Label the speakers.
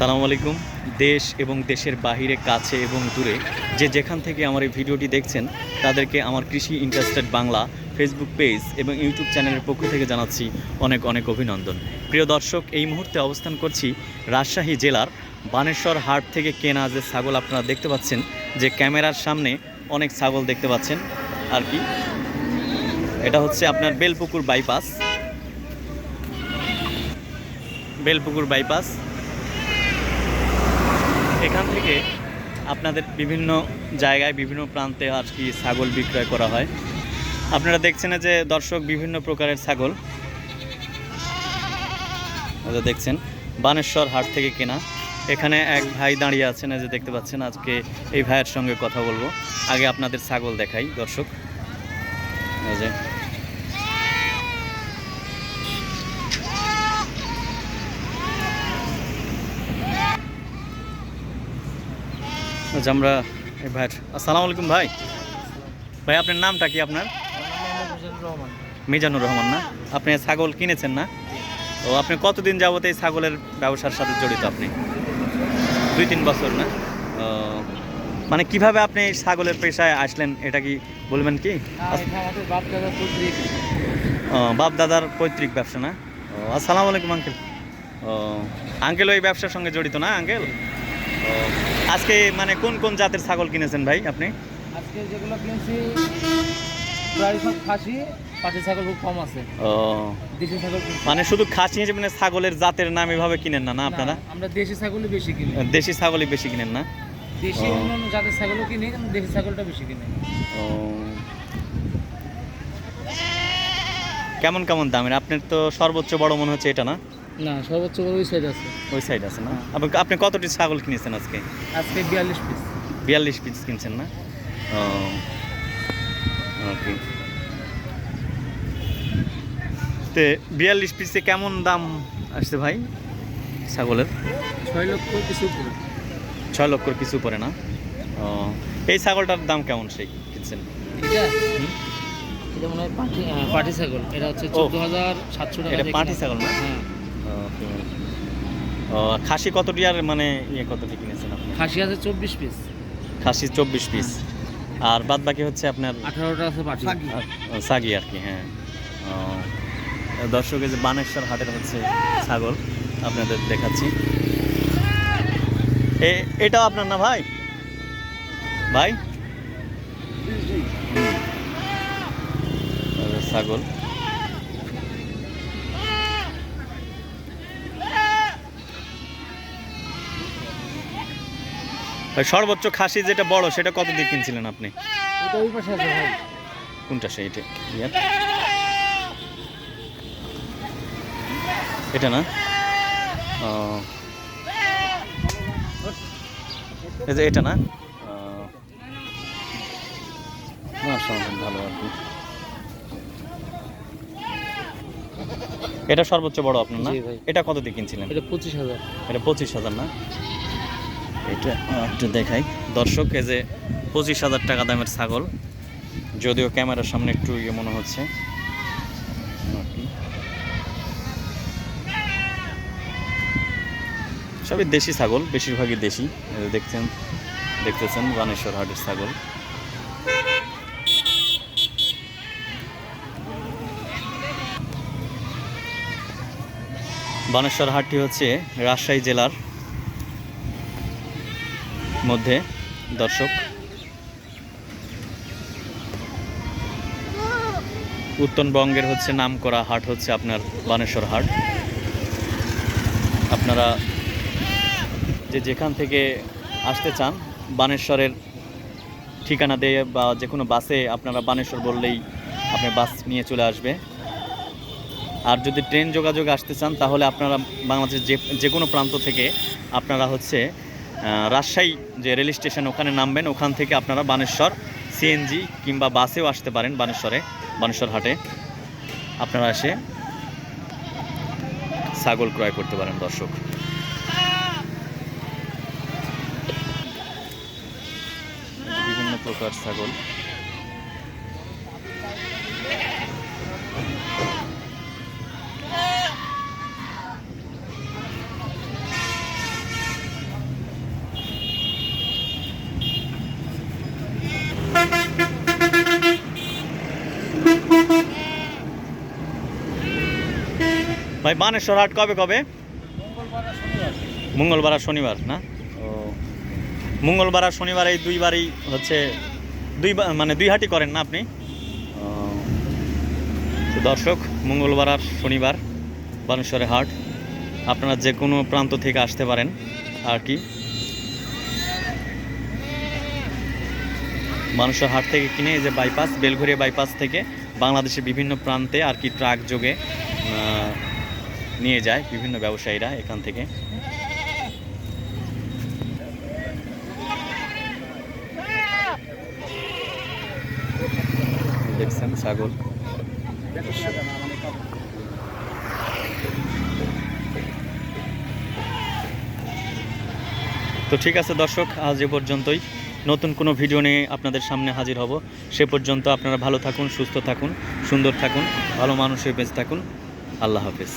Speaker 1: আসসালামু আলাইকুম। দেশ এবং দেশের বাহিরে, কাছে এবং দূরে যে যেখান থেকে আমার এই ভিডিওটি দেখছেন, তাদেরকে আমার কৃষি ইন্টারেস্টেড বাংলা ফেসবুক পেজ এবং ইউটিউব চ্যানেলের পক্ষ থেকে জানাচ্ছি অনেক অনেক অভিনন্দন। প্রিয় দর্শক, এই মুহূর্তে অবস্থান করছি রাজশাহী জেলার বানেশ্বর হাট থেকে কেনা যে ছাগল আপনারা দেখতে পাচ্ছেন, যে ক্যামেরার সামনে অনেক ছাগল দেখতে পাচ্ছেন। আর কি? এটা হচ্ছে আপনার বেলপুকুর বাইপাস। বেলপুকুর বাইপাস। এখান থেকে আপনাদের বিভিন্ন জায়গায়, বিভিন্ন প্রান্তে আর কি ছাগল বিক্রয় করা হয়। আপনারা দেখছেন যে দর্শক বিভিন্ন প্রকারের ছাগল। দেখছেন, বানেশ্বর হাট থেকে কেনা। এখানে এক ভাই দাঁড়িয়ে আছেন যে দেখতে পাচ্ছেন, আজকে এই ভাইয়ের সঙ্গে কথা বলব। আগে আপনাদের ছাগল দেখাই, দর্শক। আচ্ছা আমরা এই ভাইয়ের আসসালামু আলাইকুম ভাই। ভাই আপনার নামটা কি আপনার? মিজানুর রহমান না? আপনি ছাগল কিনেছেন না? ও আপনি কতদিন যাবত এই ছাগলের ব্যবসার সাথে জড়িত আপনি? দুই তিন বছর না? মানে কীভাবে আপনি ছাগলের পেশায় আসলেন এটা কি বলবেন কি? ও, বাপ দাদার পৈতৃক ব্যবসা না? ও আসসালামু আলাইকুম আঙ্কেল। ও আঙ্কেল ওই ব্যবসার সঙ্গে জড়িত না আঙ্কেল? ও আজকে মানে কোন কোন জাতের ছাগল কিনেছেন ভাই আপনি?
Speaker 2: আজকে যেগুলো কিনেছি প্রায় সব খাসি পাটি ছাগল খুব কম আছে।
Speaker 1: ও।
Speaker 2: দেশি ছাগল
Speaker 1: মানে শুধু খাসি হিসেবে মানে ছাগলের জাতের নাম এভাবে কিনেন না না আপনারা?
Speaker 2: আমরা দেশি ছাগলই বেশি কিনি।
Speaker 1: দেশি ছাগলই বেশি কিনেন না?
Speaker 2: দেশি অন্যান্য জাতের ছাগলও কিনি কিন্তু দেশি ছাগলটা বেশি কিনি।
Speaker 1: ও। কেমন কেমন দামের? আপনার তো সর্বোচ্চ বড় মনে হচ্ছে এটা না?
Speaker 2: না সর্বোচ্চ বড় ওই সাইজ আছে।
Speaker 1: ওই সাইড আছে না? আপনি আপনি কতটি ছাগল কিনেছেন আজকে?
Speaker 2: আজকে বিয়াল্লিশ পিস
Speaker 1: বিয়াল্লিশ পিস কিনছেন না? ওকে তে বিয়াল্লিশ পিসে কেমন দাম আসছে ভাই ছাগলের?
Speaker 2: ছয় লক্ষ কিছু
Speaker 1: ছয় লক্ষর কিছু পড়ে না? ও এই ছাগলটার দাম কেমন সেই কিনছেন?
Speaker 2: এটা? এটা মনে হয় পাটি ছাগল। এটা হচ্ছে চোদ্দ হাজার সাতশো টাকা
Speaker 1: পাটি ছাগল না?
Speaker 2: হ্যাঁ।
Speaker 1: খাসি কতটি আর মানে ইয়ে কতটি কিনেছেন আপনি?
Speaker 2: খাসি আছে চব্বিশ পিস
Speaker 1: খাসি চব্বিশ পিস আর বাদ বাকি হচ্ছে আপনার
Speaker 2: আঠারোটা আছে
Speaker 1: সাগি। আর কি হ্যাঁ। ও, দর্শক যে বানেশ্বর হাটের হচ্ছে ছাগল আপনাদের দেখাচ্ছি। এ এটাও আপনার না ভাই? ভাই? ছাগল। সর্বোচ্চ খাসি যেটা বড় সেটা কত দিয়ে কিনছিলেন আপনি?
Speaker 2: ভাই
Speaker 1: কোনটা সেইটা এটা না? এই যে এটা না? ভালো আর কি। এটা সর্বোচ্চ বড় আপনার না? এটা কত দিয়ে কিনছিলেন?
Speaker 2: এটা পঁচিশ হাজার।
Speaker 1: এটা পঁচিশ হাজার না? এটা একটু দেখাই। দর্শক, এই যে পঁচিশ হাজার টাকা দামের ছাগল, যদিও ক্যামেরার সামনে একটু ইয়ে মনে হচ্ছে। সবই দেশি ছাগল, বেশিরভাগই দেশি। দেখছেন, দেখতেছেন বানেশ্বর হাটের ছাগল। বানেশ্বর হাটটি হচ্ছে রাজশাহী জেলার মধ্যে, দর্শক। উত্তরবঙ্গের হচ্ছে নামকরা হাট হচ্ছে আপনার বানেশ্বর হাট। আপনারা যে যেখান থেকে আসতে চান, বানেশ্বরের ঠিকানা দিয়ে বা যে কোনো বাসে আপনারা বানেশ্বর বললেই আপনি বাস নিয়ে চলে আসবে। আর যদি ট্রেন যোগাযোগ আসতে চান, তাহলে আপনারা বাংলাদেশের যে যে কোনো প্রান্ত থেকে আপনারা হচ্ছে রাজশাহী যে রেল স্টেশন ওখানে নামবেন, ওখান থেকে আপনারা বানেশ্বর, সিএনজি কিংবা বাসেও আসতে পারেন বানেশ্বরে, বানেশ্বর হাটে। আপনারা এসে ছাগল ক্রয় করতে পারেন, দর্শক। বিভিন্ন প্রকার ছাগল। ভাই বানেশ্বর হাট কবে কবে?
Speaker 2: মঙ্গলবার আর শনিবার।
Speaker 1: না? ও। মঙ্গলবার আর শনিবার এই দুইবারই হচ্ছে দুই মানে দুই হাটই করেন না আপনি? তো দর্শক মঙ্গলবার আর শনিবার বানেশ্বরের হাট। আপনারা যে কোনো প্রান্ত থেকে আসতে পারেন আর কি? মানুষের হাট থেকে কিনে এই যে বাইপাস বেলঘরিয়া বাইপাস থেকে বাংলাদেশের বিভিন্ন প্রান্তে আর কি ট্রাক যোগে নিয়ে যায় বিভিন্ন ব্যবসায়ীরা এখান থেকে। দেখছেন ছাগল। তো ঠিক আছে দর্শক, আজ এ পর্যন্তই। নতুন কোনো ভিডিও নিয়ে আপনাদের সামনে হাজির হব। সে পর্যন্ত আপনারা ভালো থাকুন, সুস্থ থাকুন, সুন্দর থাকুন, ভালো মানুষের বেঁচে থাকুন। আল্লাহ হাফেজ।